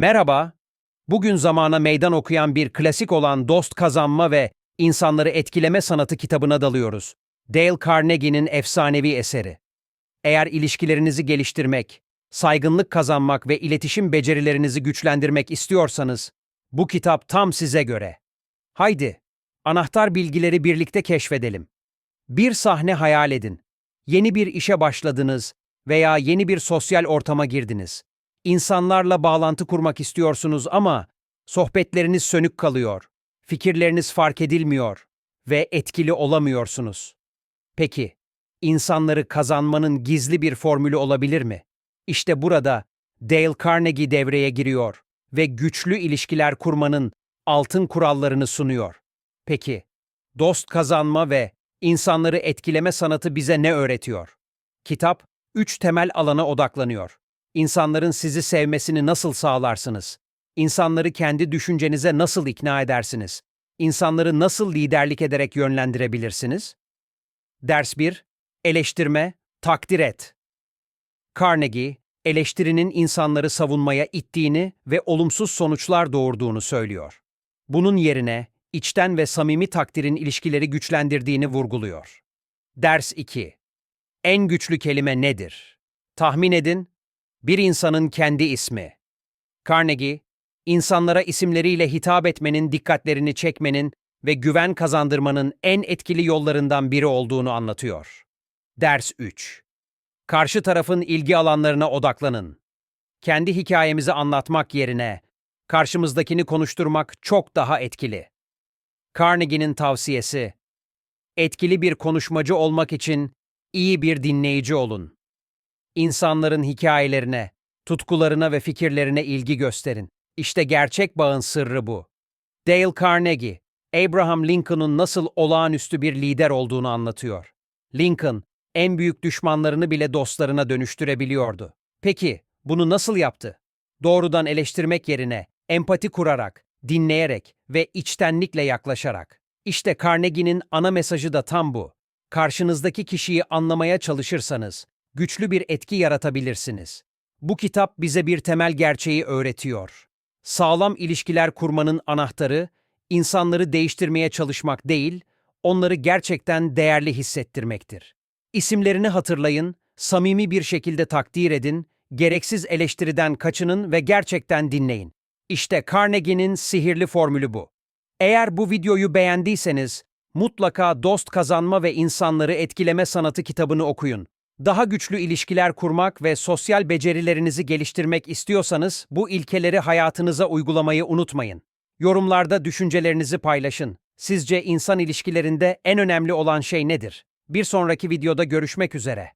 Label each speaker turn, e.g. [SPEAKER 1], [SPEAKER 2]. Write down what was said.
[SPEAKER 1] Merhaba. Bugün zamana meydan okuyan bir klasik olan Dost Kazanma ve İnsanları Etkileme Sanatı kitabına dalıyoruz. Dale Carnegie'nin efsanevi eseri. Eğer ilişkilerinizi geliştirmek, saygınlık kazanmak ve iletişim becerilerinizi güçlendirmek istiyorsanız, bu kitap tam size göre. Haydi, anahtar bilgileri birlikte keşfedelim. Bir sahne hayal edin. Yeni bir işe başladınız veya yeni bir sosyal ortama girdiniz. İnsanlarla bağlantı kurmak istiyorsunuz ama sohbetleriniz sönük kalıyor, fikirleriniz fark edilmiyor ve etkili olamıyorsunuz. Peki, insanları kazanmanın gizli bir formülü olabilir mi? İşte burada Dale Carnegie devreye giriyor ve güçlü ilişkiler kurmanın altın kurallarını sunuyor. Peki, dost kazanma ve insanları etkileme sanatı bize ne öğretiyor? Kitap, üç temel alana odaklanıyor. İnsanların sizi sevmesini nasıl sağlarsınız? İnsanları kendi düşüncenize nasıl ikna edersiniz? İnsanları nasıl liderlik ederek yönlendirebilirsiniz? Ders 1. Eleştirme, takdir et. Carnegie, eleştirinin insanları savunmaya ittiğini ve olumsuz sonuçlar doğurduğunu söylüyor. Bunun yerine içten ve samimi takdirin ilişkileri güçlendirdiğini vurguluyor. Ders 2. En güçlü kelime nedir? Tahmin edin. Bir insanın kendi ismi. Carnegie, insanlara isimleriyle hitap etmenin dikkatlerini çekmenin ve güven kazandırmanın en etkili yollarından biri olduğunu anlatıyor. Ders 3. Karşı tarafın ilgi alanlarına odaklanın. Kendi hikayemizi anlatmak yerine karşımızdakini konuşturmak çok daha etkili. Carnegie'nin tavsiyesi: Etkili bir konuşmacı olmak için iyi bir dinleyici olun. İnsanların hikayelerine, tutkularına ve fikirlerine ilgi gösterin. İşte gerçek bağın sırrı bu. Dale Carnegie, Abraham Lincoln'un nasıl olağanüstü bir lider olduğunu anlatıyor. Lincoln, en büyük düşmanlarını bile dostlarına dönüştürebiliyordu. Peki, bunu nasıl yaptı? Doğrudan eleştirmek yerine empati kurarak, dinleyerek ve içtenlikle yaklaşarak. İşte Carnegie'nin ana mesajı da tam bu. Karşınızdaki kişiyi anlamaya çalışırsanız, güçlü bir etki yaratabilirsiniz. Bu kitap bize bir temel gerçeği öğretiyor. Sağlam ilişkiler kurmanın anahtarı, insanları değiştirmeye çalışmak değil, onları gerçekten değerli hissettirmektir. İsimlerini hatırlayın, samimi bir şekilde takdir edin, gereksiz eleştiriden kaçının ve gerçekten dinleyin. İşte Carnegie'nin sihirli formülü bu. Eğer bu videoyu beğendiyseniz, mutlaka Dost Kazanma ve İnsanları Etkileme Sanatı kitabını okuyun. Daha güçlü ilişkiler kurmak ve sosyal becerilerinizi geliştirmek istiyorsanız bu ilkeleri hayatınıza uygulamayı unutmayın. Yorumlarda düşüncelerinizi paylaşın. Sizce insan ilişkilerinde en önemli olan şey nedir? Bir sonraki videoda görüşmek üzere.